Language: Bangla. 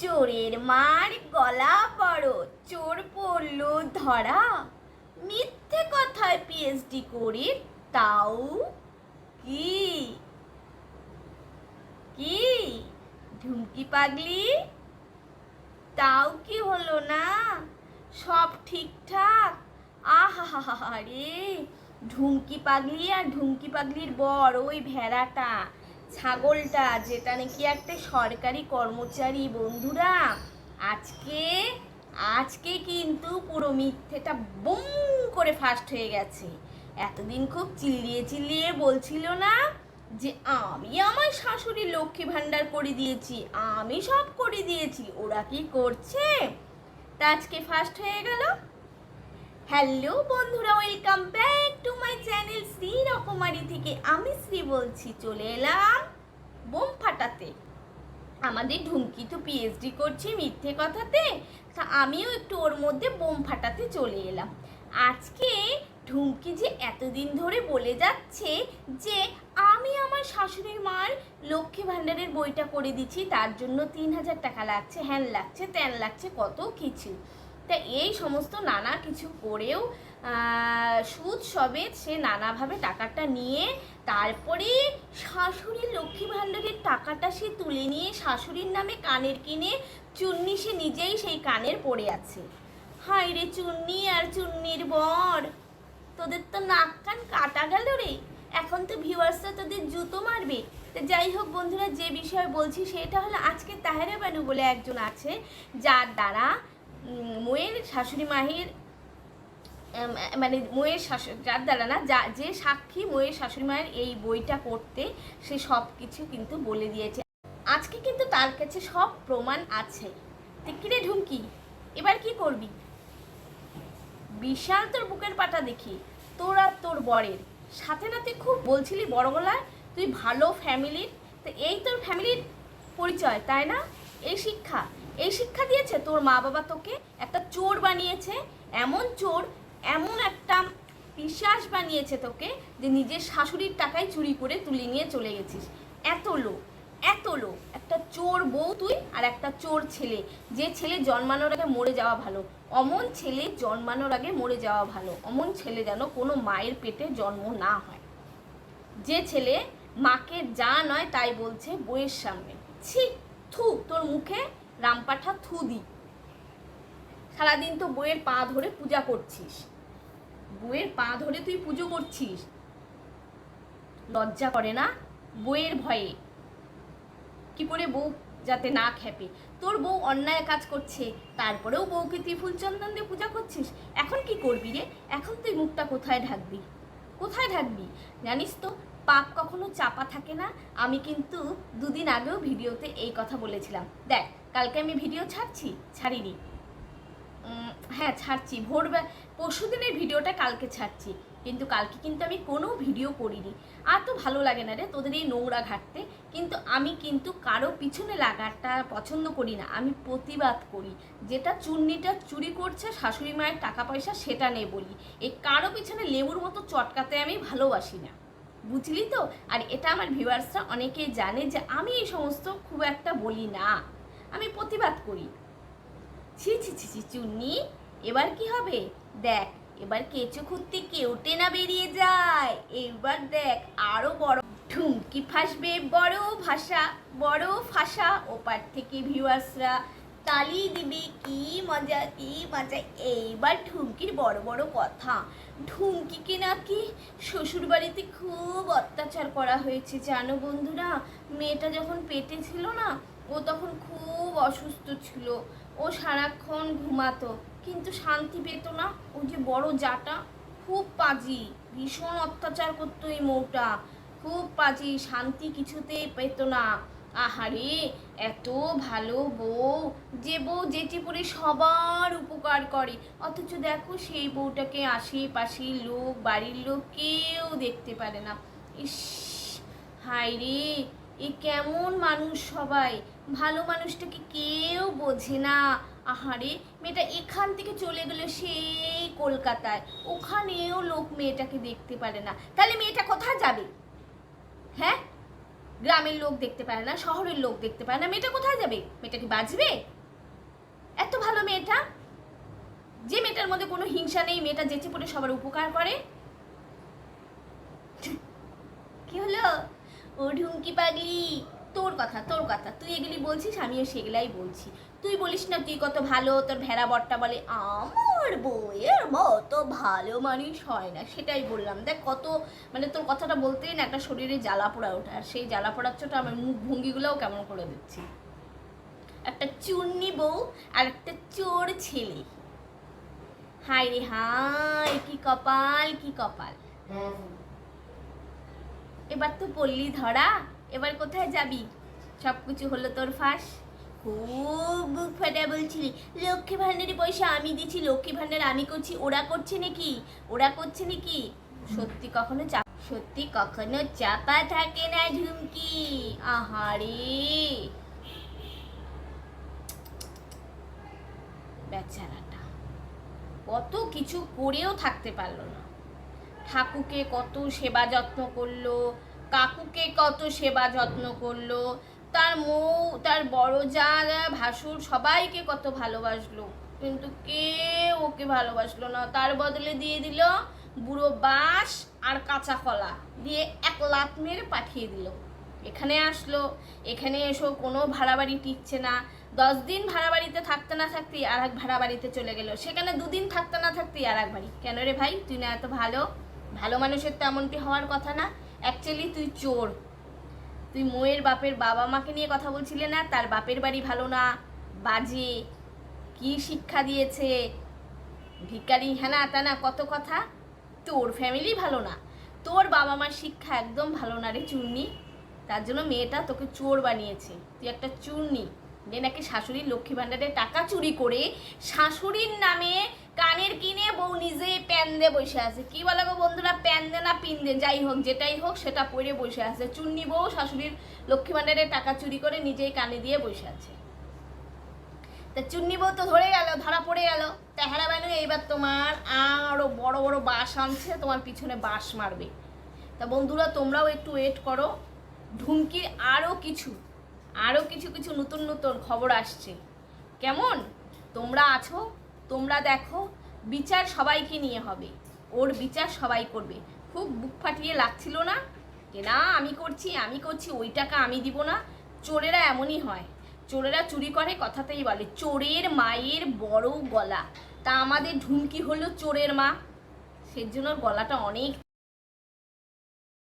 চোরের মার গলা বড় চোর পড়ল ধরা। মিথ্যে কথায় পিএইচডি করে, তাও কি? কি? ঢুমকি পাগলি? তাও কি হলো না? সব ঠিকঠাক? আহা রে ঢুমকি পাগলি আর ঢুমকি পাগলির বর ওই ভেড়াটা। ছাগলটা, যেটা নাকি একটা সরকারি কর্মচারী বন্ধুরা, আজকে আজকে কিন্তু পুরো মিথ্যেটা বুম করে ফাস্ট হয়ে গেছে। এতদিন খুব চিল্লিয়ে চিল্লিয়ে বলছিল না যে, আমি আমার শাশুড়ি লক্ষ্মী ভাণ্ডার করে দিয়েছি, আমি সব করে দিয়েছি, ওরা কি করছে? তা আজকে ফার্স্ট হয়ে গেল। হ্যালো বন্ধুরা, welcome back to my channel Shri Rokomari থেকে আমি শ্রী বলছি, চলে এলাম বোম ফাটাতে আমাদের ঢুমকি তো পিএইচডি করছি মিথ্যে কথাতে, তা আমিও একটু ওর মধ্যে বোম ফাটাতে চলে এলাম। আজকে ঢুমকি যে এতদিন ধরে বলে যাচ্ছে যে আমি আমার শাশুড়ির মার লক্ষ্মী ভাণ্ডারের বইটা করে দিচ্ছি, তার জন্য তিন হাজার টাকা লাগছে, হ্যান লাগছে, ত্যান লাগছে, কত কিছু। তা এই সমস্ত নানা কিছু করেও সুদ সবেত সে নানাভাবে টাকাটা নিয়ে, তারপরে শাশুড়ির লক্ষ্মী ভাণ্ডারের টাকাটা সে তুলে নিয়ে, শাশুড়ির নামে কানের কিনে চুন্নি সে নিজেই সেই কানের পড়ে আছে। হাই রে চুন্নি আর চুন্নির বর, তোদের তো নাক কান কাটা গেল রে। এখন তো ভিউয়ার্সরা তোদের জুতো মারবে। তো যাই হোক বন্ধুরা, যে বিষয়ে বলছি সেটা হলো আজকে তাহেরা বানু বলে একজন আছে, যার দ্বারা মোয়ের শাশুড়ি মাহির মানে মোয়ের শাশুড়ি, যার দ্বারা না, যা, যে সাক্ষী মোয়ের শাশুড়ি মায়ের এই বইটা করতে সে সব কিছু কিন্তু বলে দিয়েছে। আজকে কিন্তু তার কাছে সব প্রমাণ আছে। কিরে ঢুমকি? এবার কি করবি? বিশাল তোর বুকের পাটা দেখি, তোর আর তোর বরের। সাথে না তুই খুব বলছিলি বড় গলায়, তুই ভালো ফ্যামিলির তো এই তোর ফ্যামিলির পরিচয়, তাই না? এই শিক্ষা। এই শিক্ষা দিয়েছে? তোর মা বাবা তোকে একটা চোর বানিয়েছে, এমন চোর, এমন একটা বিশ্বাস বানিয়েছে তোকে যে নিজের শাশুড়ির টাকায় চুরি করে তুলে নিয়ে চলে গেছিস। এত লোক এত লোক। একটা চোর বউ তুই আর একটা চোর ছেলে। যে ছেলে জন্মানোর আগে মরে যাওয়া ভালো, অমন ছেলে জন্মানোর আগে মরে যাওয়া ভালো, অমন ছেলে যেন কোনো মায়ের পেটে জন্ম না হয়। যে ছেলে মাকে যা নয় তাই বলছে বইয়ের সামনে। ছি, থু, তোর মুখে রামপাঠা থু দি সারাদিন তো বইয়ের পা ধরে পূজা করছিস। বইয়ের পা ধরে তুই পুজো করছিস। লজ্জা করে না বইয়ের ভয়ে? কি করে বউ যাতে না খেপে? তোর বউ অন্যায় কাজ করছে, তারপরেও বউকে তুই ফুলচন্দন দিয়ে পূজা করছিস। এখন কি করবি রে? এখন তুই মুখটা কোথায় ঢাকবি? কোথায় ঢাকবি? জানিস তো, পাপ কখনো চাপা থাকে না। আমি কিন্তু দুদিন আগেও ভিডিওতে এই কথা বলেছিলাম। দেখ কালকে আমি ভিডিও ছাড়ছি? ছাড়িনি। হ্যাঁ ছাড়ছি। ভোরবেলা পরশু দিনের ভিডিওটা কালকে ছাড়ছি। কিন্তু কালকে কিন্তু আমি কোনো ভিডিও করিনি। আর তো ভালো লাগে না রে, তোদের এই নোংরা ঘাটতে। কিন্তু আমি কিন্তু কারও পিছনে লাগাটা পছন্দ করি না। আমি প্রতিবাদ করি। যেটা চুন্নিটা চুরি করছে, শাশুড়ি মায়ের টাকা পয়সা সেটা নেই বলি। এই কারও পিছনে লেবুর মতো চটকাতে আমি ভালোবাসি না। বুঝলি তো? আর এটা আমার ভিউয়ার্সরা অনেকেই জানে যে আমি এই সমস্ত খুব একটা বলি না। আমি প্রতিবাদ করি। ছি ছি ছি ছি, চুন্নি, এবার কি হবে? দেখ, এবার কেঁচো খুঁড়তে কেউটে না বেরিয়ে যায়। এবার দেখ, আরও বড় ঠুমকি ফাঁসবে, বড় ভাষা, বড় ফাঁসা, ওপার থেকে ভিউয়ার্সরা তালি দিবে, কি মজা কি মজা। এইবার ঠুমকির বড় বড় কথা। ঠুমকিকে নাকি শ্বশুর বাড়িতে খুব অত্যাচার করা হয়েছে, জানো বন্ধুরা? মেয়েটা যখন পেটে ছিল না ও তখন খুব অসুস্থ ছিল। ও সারাক্ষণ ঘুমাতো, কিন্তু শান্তি পেত না। ও যে বড় জাটা, খুব পাজি, ভীষণ অত্যাচার করতো এই মৌটা। খুব পাজি, শান্তি কিছুতেই পেত না। আহারে, এত ভালো বউ। যে বউ যেটি পরে সবার উপকার করে। অথচ দেখো সেই বউটাকে আশেপাশে লোক, বাড়ির লোক কেউ দেখতে পারে না। ইস হায় রে এ কেমন মানুষ সবাই? ভালো মানুষটাকে কেউ বোঝে না। আহারে, মেয়েটা এখান থেকে চলে গেলো সেই কলকাতায়। ওখানেও লোক মেয়েটাকে দেখতে পারে না। তাহলে মেয়েটা কোথায় যাবে? হ্যাঁ? গ্রামের লোক দেখতে পারে না, শহরের লোক দেখতে পারে না। মেয়েটা কোথায় যাবে? মেয়েটা কি বাঁচবে? এত ভালো মেয়েটা? যে মেয়েটার মধ্যে কোনো হিংসা নেই, মেয়েটা যেচে পড়ে সবার উপকার করে? কি হলো? ও ঢুমকি পাগলি। তোর কথা তোর কথা। তুই এগুলি বলছিস, আমিও সেগুলাই বলছি। তুই বলিস না তুই কত ভালো, তোর ভেড়া বটটা বলে, আমার বইয়ের মতো ভালো মানুষ হয় না। সেটাই বললাম। দেখ কত মানে তোর কথাটা বলতেই না একটা শরীরে জ্বালা পোড়া ওঠে। আর সেই জ্বালা পোড়ার চোটা আমার মুখ ভঙ্গিগুলোও কেমন করে দিচ্ছি। একটা চুন্নি বউ আর একটা চোর ছেলে। হাই রে হাই কি কপাল কি কপাল। এবার তো পল্লী ধরা, এবার কোথায় যাবি? সব কিছু হলো তোর ফাঁস। খুব বুক ফাটা বলছিলি লক্ষ্মী ভাণ্ডারে পয়সা আমি দিচ্ছি লক্ষ্মী ভাণ্ডার আমি করছি, ওরা করছে নাকি? ওরা করছে নাকি? সত্যি কখনো চাপ সত্যি কখনো চাপা থাকে না ঝুমকি। আহারে। বেচারাটা। কত কিছু করেও থাকতে পারল না। ঠাকুকে কত সেবা যত্ন করল, কাকুকে কত সেবা যত্ন করল, তার মৌ, তার বড় যা ভাসুর সবাইকে কত ভালোবাসলো। কিন্তু কে ওকে ভালোবাসলো না। তার বদলে দিয়ে দিল বুড়ো বাঁশ আর কাঁচা কলা। দিয়ে এক লাত মেরে পাঠিয়ে দিল। এখানে আসলো। এখানে এসো, কোনো ভাড়া বাড়ি টিকছে না। দশ দিন ভাড়া বাড়িতে থাকতে না থাকতেই আর এক ভাড়া বাড়িতে চলে গেল। সেখানে দুদিন থাকতে না থাকতেই আর এক বাড়ি। কেন রে ভাই? তুই না এত ভালো। ভালো মানুষের তো এমনটি হওয়ার কথা না। অ্যাকচুয়ালি তুই চোর। তুই মোয়ের বাপের বাবা মাকে নিয়ে কথা বলছিলে না? তার বাপের বাড়ি ভালো না। বাজে। কি শিক্ষা দিয়েছে? ভিকারি হ্যানা তানা কত কথা? তোর ফ্যামিলি ভালো না। তোর বাবা মার শিক্ষা একদম ভালো না রে চুন্নি তার জন্য মেয়েটা তোকে চোর বানিয়েছে। তুই একটা চুন্নি যে নাকি শাশুড়ির লক্ষ্মী ভাণ্ডারের টাকা চুরি করে শাশুড়ির নামে কানের কিনে বউ নিজে প্যান দিয়ে বসে আছে। কি বলে গো বন্ধুরা? প্যান দে না পিন দে যাই হোক, যেটাই হোক, সেটা পরে বসে আছে। চুন্নি বউ শাশুড়ির লক্ষ্মী ভাণ্ডারের টাকা চুরি করে নিজেই কানে দিয়ে বসে আছে। তা চুন্নি বউ তো ধরে গেল, ধরা পড়ে গেল। তেহারা বানু, এইবার তোমার আরও বড় বড় বাস আনছে, তোমার পিছনে বাস মারবে। তা বন্ধুরা, তোমরাও একটু ওয়েট করো। ঢুমকির আরও কিছু আরও কিছু কিছু নতুন নতুন খবর আসছে। কেমন? তোমরা আছো? তোমরা দেখো, বিচার সবাইকে নিয়ে হবে। ওর বিচার সবাই করবে। খুব বুক ফাটিয়ে লাগছিল না যে, না, আমি করছি আমি করছি, ওই টাকা আমি দিব না। চোরেরা এমনই হয়। চোরেরা চুরি করে কথাতেই বলে, চোরের মায়ের বড় গলা। তা আমাদের ঢুমকি হলো চোরের মা। সেজন্য গলাটা অনেক